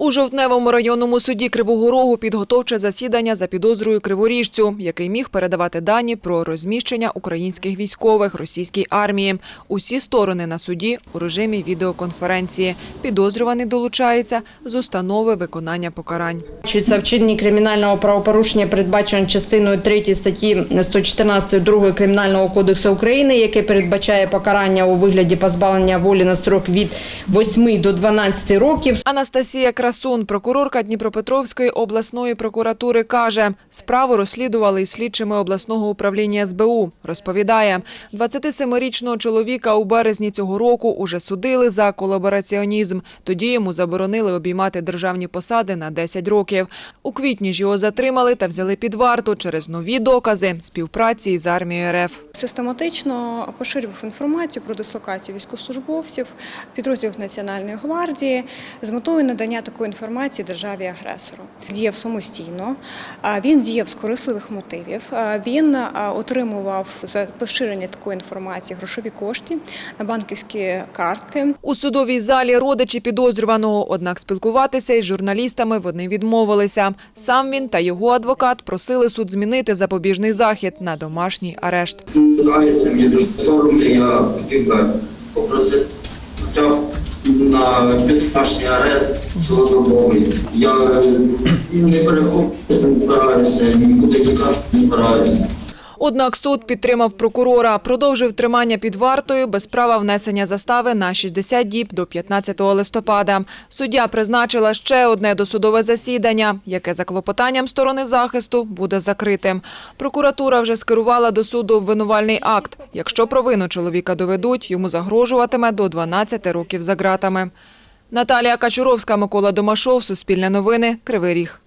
У Жовтневому районному суді Кривого Рогу підготовче засідання за підозрою Криворіжцю, який міг передавати дані про розміщення українських військових російській армії. Усі сторони на суді у режимі відеоконференції. Підозрюваний долучається з установи виконання покарань. Чується вчинення кримінального правопорушення, передбачено частиною 3 статті 114 2 Кримінального кодексу України, яке передбачає покарання у вигляді позбавлення волі на строк від 8 до 12 років. Анастасія Красун, прокурорка Дніпропетровської обласної прокуратури, каже, справу розслідували із слідчими обласного управління СБУ. Розповідає, 27-річного чоловіка у березні цього року уже судили за колабораціонізм. Тоді йому заборонили обіймати державні посади на 10 років. У квітні ж його затримали та взяли під варту через нові докази співпраці із армією РФ. Систематично поширював інформацію про дислокацію військовослужбовців, підрозділів Національної гвардії з метою надання такої інформації державі-агресору. Діяв самостійно, він діяв з корисливих мотивів. Він отримував за поширення такої інформації грошові кошти на банківські картки. У судовій залі родичі підозрюваного, однак спілкуватися із журналістами вони відмовилися. Сам він та його адвокат просили суд змінити запобіжний захід на домашній арешт. Кається, мені дуже соромно, я хотів би попросити хоча на підпашній арест цілодобовий. Я е, не перехоплююся, не збираюся, нікуди тікати не збираюся. Однак суд підтримав прокурора, продовжив тримання під вартою без права внесення застави на 60 діб до 15 листопада. Суддя призначила ще одне досудове засідання, яке за клопотанням сторони захисту буде закритим. Прокуратура вже скерувала до суду обвинувальний акт. Якщо провину чоловіка доведуть, йому загрожуватиме до 12 років за ґратами. Наталія Качуровська, Микола Домашов, Суспільне новини, Кривий Ріг.